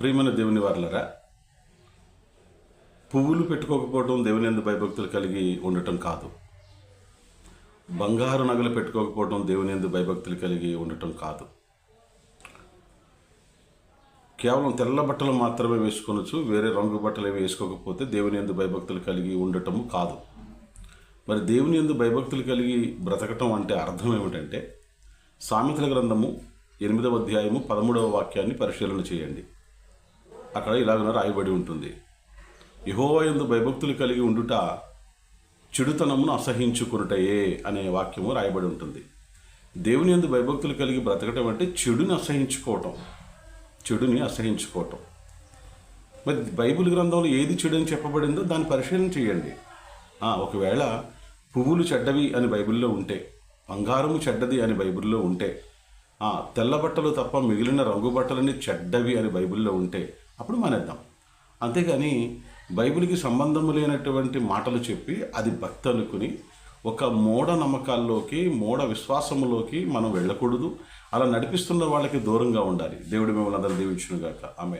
ప్రియమైన దేవుని వారలరా పువ్వులు పెట్టుకోకపోవడం దేవుని ఎందు భయభక్తులు కలిగి ఉండటం కాదు. బంగారు నగలు పెట్టుకోకపోవడం దేవుని ఎందు భయభక్తులు కలిగి ఉండటం కాదు. కేవలం తెల్ల బట్టలు మాత్రమే వేసుకొనొచ్చు వేరే రంగు బట్టలు ఏవి వేసుకోకపోతే దేవుని ఎందు భయభక్తులు కలిగి ఉండటము కాదు. మరి దేవుని ఎందు భయభక్తులు కలిగి బ్రతకటం అంటే అర్థం ఏమిటంటే సామెతల గ్రంథము ఎనిమిదవ అధ్యాయము పదమూడవ వాక్యాన్ని పరిశీలన చేయండి. అక్కడ ఇలాగన రాయబడి ఉంటుంది. యహోవా యందు భయభక్తులు కలిగి ఉండుట చెడుతనమును అసహించుకునుటయే అనే వాక్యము రాయబడి ఉంటుంది. దేవుని యందు భయభక్తులు కలిగి బ్రతకటం అంటే చెడుని అసహించుకోవటం. చెడుని అసహించుకోవటం. మరి బైబిల్ గ్రంథంలో ఏది చెడు అని చెప్పబడిందో దాన్ని పరిశీలన చేయండి. ఒకవేళ పువ్వులు చెడ్డవి అని బైబిల్లో ఉంటే బంగారము చెడ్డది అని బైబిల్లో ఉంటే తెల్ల బట్టలు తప్ప మిగిలిన రంగు బట్టలని చెడ్డవి అని బైబిల్లో ఉంటే అప్పుడు మానేద్దాం. అంతేగాని బైబిల్కి సంబంధము లేనటువంటి మాటలు చెప్పి అది భక్తి అనుకుని ఒక మూఢ నమ్మకాల్లోకి మూఢ విశ్వాసములోకి మనం వెళ్ళకూడదు. అలా నడిపిస్తున్న వాళ్ళకి దూరంగా ఉండాలి. దేవుడు మిమ్మల్ని అందరూ దీవించునుగాక. ఆమె